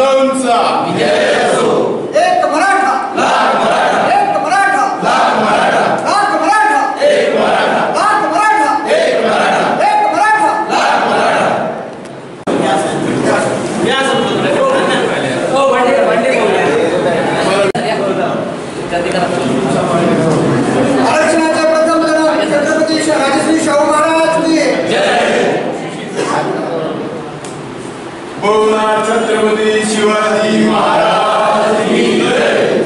संचा एक मराठा एक मराठा लाख मराठा एक मराठा लाख मराठा एक मराठा आरक्षणाचा प्रथम जण छत्रपती राजश्री शाहू महाराज की बोला छत्रपती शिवाजी महाराज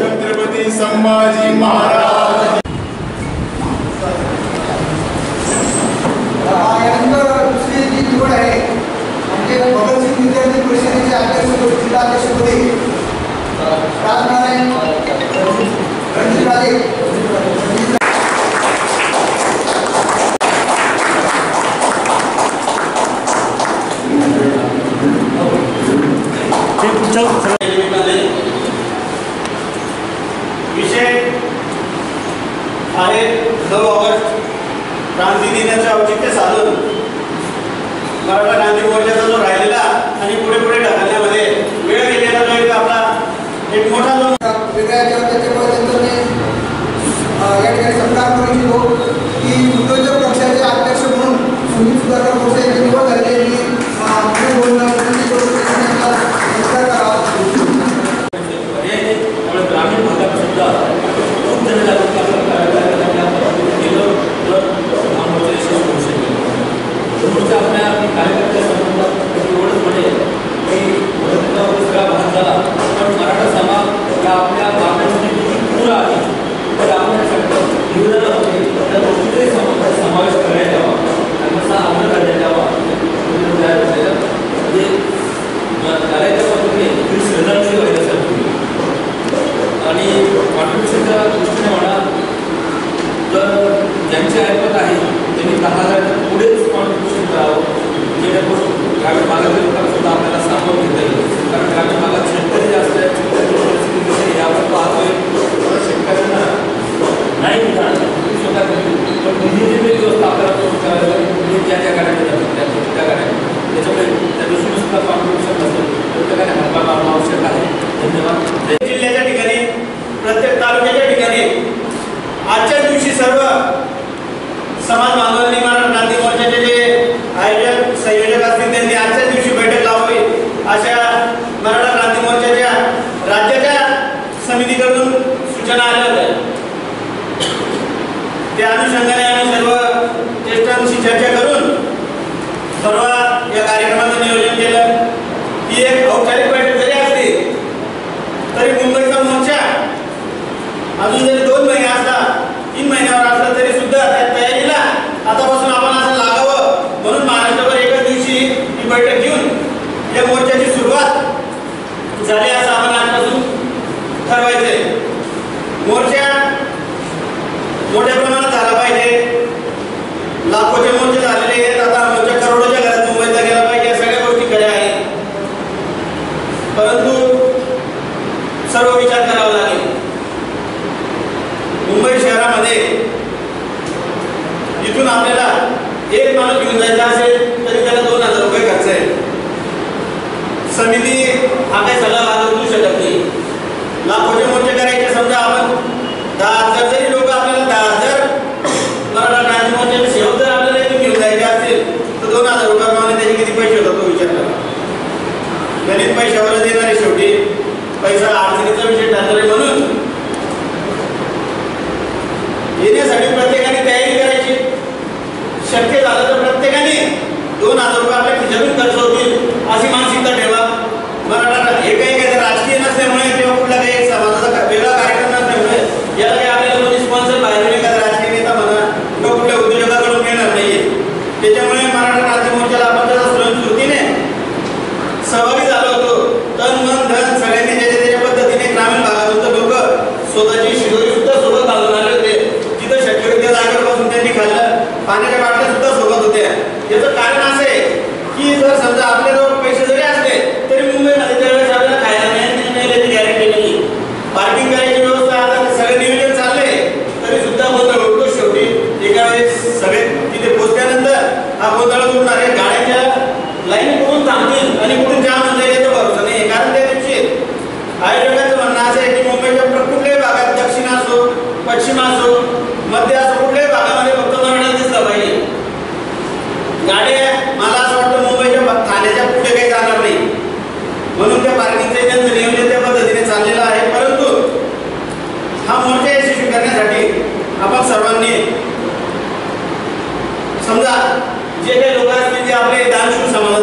छत्रपती संभाजी महाराज दुसरी जी निवड आहे म्हणजे भगतसिंग विद्यार्थी परिषदेचे अध्यक्ष जिल्हा अध्यक्षपदी विषय आहे. नऊ ऑगस्ट क्रांती दिनाचे औचित्य साधून मराठा क्रांती मोर्चाचा जो राहिलेला आणि पुढे पुढे ढकलण्यामध्ये वेळ गेलेला जो एक आपला एक मोठा जो वेगळ्या या ठिकाणी सत्कार करू इच्छितो की उद्योजक पक्षाचे अध्यक्ष म्हणून सुनील सुधाकर बोसे यांची निवड झाली आहे. मी अं, पुढे बोलणं विनंती करू की त्यांनी आपला सत्कार करावा त्यामुळे ग्रामीण भागात सुद्धा खूप जनजागृती आपण करायला गेलो तर हा मोर्चा यशस्वी होऊ शकेल मोर्चा आपल्या कार्यकर्त्या संबंधात एवढंच म्हणेल की भारताचा भाग झाला पण मराठा समाज या आपल्या मागण्यासाठी किती आहे तर आपण निवेदनामध्ये त्या गोष्टीचाही सम- समावेश करण्यात यावा म्हणजे आणि तसा अमल करण्यात यावा. तयार म्हणजे करायच्या पद्धतीने ही श्रद्धांजली आणि कॉन्ट्रिब्युशनच्या दृष्टीने म्हणा तर ज्यांचे ऐकत आहे त्यांनी दहा हजाराच्या Obrigado. अनुषंगाने आम्ही सर्व ज्येष्ठांशी चर्चा करून सर्व या कार्यक्रमाचं नियोजन केलं. ही एक औपचारिक बैठक जरी असली तरी मुंबईचा मोर्चा अजून जरी दोन महिने असला तीन महिन्यावर असला तरी सुद्धा त्या तयारीला आतापासून आपण असं लागावं म्हणून महाराष्ट्रभर एका दिवशी ही बैठक घेऊन या मोर्चाची सुरुवात झाली असं आपण आजपासून ठरवायचंय. मोर्चा मोठ्या प्रमाणात लाखोचे मोर्चे झालेले आहेत आता आमच्या करोडोच्या घरात मुंबईला गेला पाहिजे या सगळ्या गोष्टी खऱ्या आहेत. परंतु सर्व विचार करावा लागेल. मुंबई शहरामध्ये इथून आपल्याला एक माणूस घेऊन जायचा असेल तरी त्याला दोन हजार रुपये खर्च आहे. समिती हा काही सल्ला लागू देऊ शकत नाही लाखोचे मोर्चे करायचे समजा आपण दहा हजार जरी लोक आपल्याला दहा हजार मराठा क्रांती मोर्चाचे सेवक जर आपल्याला इथून घेऊन जायचे असतील तर दोन हजार रुपयाप्रमाणे त्याचे किती पैसे होतात तो विचार करा पैशावर पैशावरच आहे शेवटी. पैसा अडचणीचा विषय ठरणार आहे म्हणून. येण्यासाठी प्रत्येकाने तयारी करायची. शक्य झालं तर प्रत्येकाने दोन हजार रुपये आपल्या खिशातून खर्च होतील अशी मानसिकता ठेवा. मराठा हे काही काही राजकीय नसल्यामुळे किंवा कुठला काही एक समाजाचा वेगळा कार्यक्रम नसल्यामुळे याला काही आपल्याला कोणी स्पॉन्सर बाहेरून एखादा राजकीय नेता म्हणा किंवा कुठल्या उद्योजकाकडून येणार नाहीये. त्याच्यामुळे पाण्याच्या बाटल्या सुद्धा सोबत होत्या. याचं कारण असं आहे की जर समजा आपल्याजवळ पैसे जरी असले तरी मुंबई त्यावेळेस आपल्याला खायला नाही गॅरंटी नाही. पार्किंग करायची व्यवस्था आता सगळे नियोजन चालले तरी सुद्धा गोंधळ होतो शेवटी. एका वेळेस सगळे तिथे पोचल्यानंतर हा गोंधळ उठणार आहे. गाड्यांच्या लाईन कुठून थांबतील आणि कुठून जाम झाले तर भरोसा नाही. कारण त्या दिवशी आयोजकाचं म्हणणं असं आहे की मुंबईच्या सर्वांनी. समजा जे काही लोक आपले दानशूर समाज